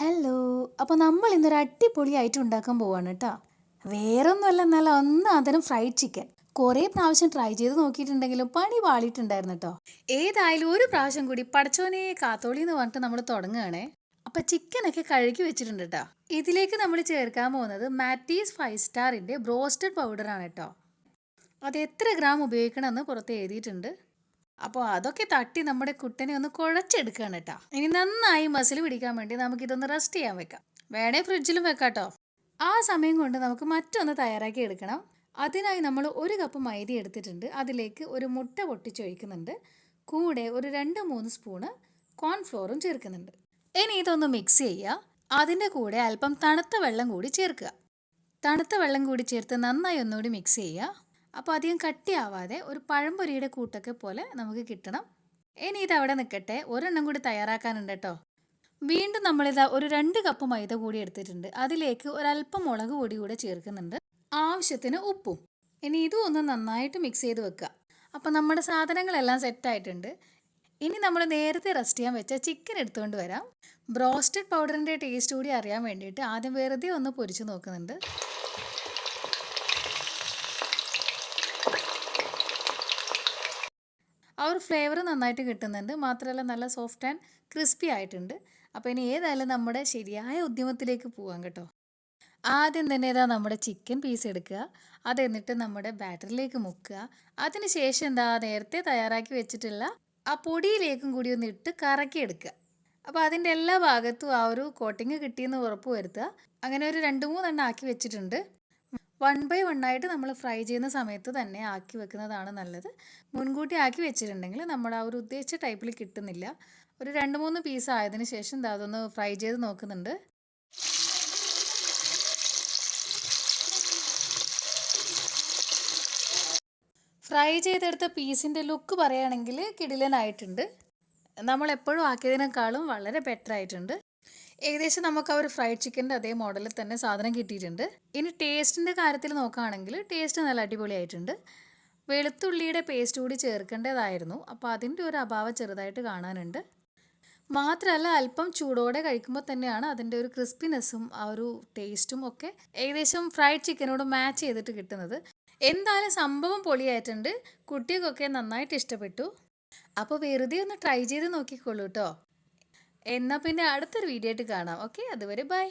Hello അപ്പോൾ നമ്മൾ ഇന്നൊരു അടിപൊളി ഐറ്റം ഉണ്ടാക്കാൻ പോവാണ് കേട്ടോ വേറൊന്നുമല്ല എന്നാൽ ഒന്നാന്തരം ഫ്രൈഡ് ചിക്കൻ കുറേ പ്രാവശ്യം ട്രൈ ചെയ്ത് നോക്കിയിട്ടുണ്ടെങ്കിലും പണി വാളിയിട്ടുണ്ടായിരുന്നു കേട്ടോ ഏതായാലും ഒരു പ്രാവശ്യം കൂടി പടച്ചോനെ കാത്തോളി എന്ന് പറഞ്ഞിട്ട് നമ്മൾ തുടങ്ങുകയാണേ. അപ്പം ചിക്കനൊക്കെ കഴുകി വെച്ചിട്ടുണ്ട് കേട്ടോ ഇതിലേക്ക് നമ്മൾ ചേർക്കാൻ പോകുന്നത് മാറ്റീസ് ഫൈവ് സ്റ്റാറിന്റെ ബ്രോസ്റ്റഡ് പൗഡറാണ് കേട്ടോ അത് എത്ര ഗ്രാം ഉപയോഗിക്കണമെന്ന് പുറത്ത് എഴുതിയിട്ടുണ്ട്. അപ്പോൾ അതൊക്കെ തട്ടി നമ്മുടെ കുട്ടനെ ഒന്ന് കുഴച്ചെടുക്കുകയാണ് കേട്ടോ ഇനി നന്നായി മസിൽ പിടിക്കാൻ വേണ്ടി നമുക്കിതൊന്ന് റെസ്റ്റ് ചെയ്യാൻ വെക്കാം. വേണേ ഫ്രിഡ്ജിലും വെക്കാം കേട്ടോ ആ സമയം കൊണ്ട് നമുക്ക് മറ്റൊന്ന് തയ്യാറാക്കി എടുക്കണം. അതിനായി നമ്മൾ ഒരു കപ്പ് മൈദ എടുത്തിട്ടുണ്ട്. അതിലേക്ക് ഒരു മുട്ട പൊട്ടിച്ചൊഴിക്കുന്നുണ്ട്. കൂടെ ഒരു രണ്ട് മൂന്ന് സ്പൂണ് കോൺഫ്ലോറും ചേർക്കുന്നുണ്ട്. ഇനി ഇതൊന്ന് മിക്സ് ചെയ്യുക അതിന്റെ കൂടെ അല്പം തണുത്ത വെള്ളം കൂടി ചേർക്കുക. തണുത്ത വെള്ളം കൂടി ചേർത്ത് നന്നായി ഒന്നുകൂടി മിക്സ് ചെയ്യുക അപ്പോൾ അധികം കട്ടിയാവാതെ ഒരു പഴംപൊരിയുടെ കൂട്ടൊക്കെ പോലെ നമുക്ക് കിട്ടണം. ഇനി ഇത് അവിടെ നിൽക്കട്ടെ ഒരെണ്ണം കൂടി തയ്യാറാക്കാനുണ്ട് കേട്ടോ വീണ്ടും നമ്മളിതാ ഒരു രണ്ട് കപ്പ് മൈദ കൂടി എടുത്തിട്ടുണ്ട്. അതിലേക്ക് ഒരല്പം മുളക് പൊടി കൂടെ ചേർക്കുന്നുണ്ട്. ആവശ്യത്തിന് ഉപ്പും. ഇനി ഇതും ഒന്ന് നന്നായിട്ട് മിക്സ് ചെയ്ത് വെക്കുക അപ്പോൾ നമ്മുടെ സാധനങ്ങളെല്ലാം സെറ്റായിട്ടുണ്ട് ഇനി നമ്മൾ നേരത്തെ റെസ്റ്റ് ചെയ്യാൻ വെച്ച ചിക്കൻ എടുത്തുകൊണ്ട് വരാം. ബ്രോസ്റ്റഡ് പൗഡറിന്റെ ടേസ്റ്റ് കൂടി അറിയാൻ വേണ്ടിയിട്ട് ആദ്യം വെറുതെ ഒന്ന് പൊരിച്ചു നോക്കുന്നുണ്ട്. ഒരു ഫ്ലേവർ നന്നായിട്ട് കിട്ടുന്നുണ്ട്. മാത്രമല്ല നല്ല സോഫ്റ്റ് ആൻഡ് ക്രിസ്പി ആയിട്ടുണ്ട്. അപ്പോൾ ഇനി ഏതായാലും നമ്മുടെ ശരിയായ ഉദ്യമത്തിലേക്ക് പോവാം കേട്ടോ. ആദ്യം തന്നെ ഇതാ നമ്മുടെ ചിക്കൻ പീസ് എടുക്കുക. അത് എന്നിട്ട് നമ്മുടെ ബാറ്ററിലേക്ക് മുക്കുക. അതിനുശേഷം എന്താ നേരത്തെ തയ്യാറാക്കി വെച്ചിട്ടുള്ള ആ പൊടിയിലേക്കും കൂടി ഒന്ന് ഇട്ട് കറക്കി എടുക്കുക അപ്പോൾ അതിന്റെ എല്ലാ ഭാഗത്തും ആ ഒരു കോട്ടിങ് കിട്ടിയെന്ന് ഉറപ്പ് വരുത്തുക. അങ്ങനെ ഒരു രണ്ട് മൂന്നെണ്ണം ആക്കി വെച്ചിട്ടുണ്ട്. വൺ ബൈ വൺ ആയിട്ട് നമ്മൾ ഫ്രൈ ചെയ്യുന്ന സമയത്ത് തന്നെ ആക്കി വെക്കുന്നതാണ് നല്ലത്. മുൻകൂട്ടി ആക്കി വെച്ചിട്ടുണ്ടെങ്കിൽ നമ്മൾ ആ ഒരു ഉദ്ദേശിച്ച ടൈപ്പിൽ കിട്ടുന്നില്ല. ഒരു രണ്ട് മൂന്ന് പീസ് ആയതിനു ശേഷം ദാ അതൊന്ന് ഫ്രൈ ചെയ്ത് നോക്കുന്നുണ്ട്. ഫ്രൈ ചെയ്തെടുത്ത പീസിന്റെ ലുക്ക് പറയുകയാണെങ്കിൽ കിടിലനായിട്ടുണ്ട്. നമ്മൾ എപ്പോഴും ആക്കിയതിനേക്കാളും വളരെ ബെറ്റർ ആയിട്ടുണ്ട്. ഏകദേശം നമുക്ക് ആ ഒരു ഫ്രൈഡ് ചിക്കന്റെ അതേ മോഡലിൽ തന്നെ സാധനം കിട്ടിയിട്ടുണ്ട്. ഇനി ടേസ്റ്റിന്റെ കാര്യത്തിൽ നോക്കുകയാണെങ്കിൽ ടേസ്റ്റ് നല്ല അടിപൊളിയായിട്ടുണ്ട്. വെളുത്തുള്ളിയുടെ പേസ്റ്റ് കൂടി ചേർക്കേണ്ടതായിരുന്നു. അപ്പോൾ അതിന്റെ ഒരു അഭാവം ചെറുതായിട്ട് കാണാനുണ്ട്. മാത്രമല്ല അല്പം ചൂടോടെ കഴിക്കുമ്പോൾ തന്നെയാണ് അതിന്റെ ഒരു ക്രിസ്പിനെസ്സും ആ ഒരു ടേസ്റ്റും ഒക്കെ ഏകദേശം ഫ്രൈഡ് ചിക്കനോട് മാച്ച് ചെയ്തിട്ട് കിട്ടുന്നത്. എന്തായാലും സംഭവം പൊളിയായിട്ടുണ്ട്. കുട്ടികൾക്കൊക്കെ നന്നായിട്ട് ഇഷ്ടപ്പെട്ടു. അപ്പോൾ വെറുതെ ഒന്ന് ട്രൈ ചെയ്ത് നോക്കിക്കോളൂ കേട്ടോ എന്നാൽ പിന്നെ അടുത്തൊരു വീഡിയോ ആയിട്ട് കാണാം. ഓക്കെ അതുവരെ ബൈ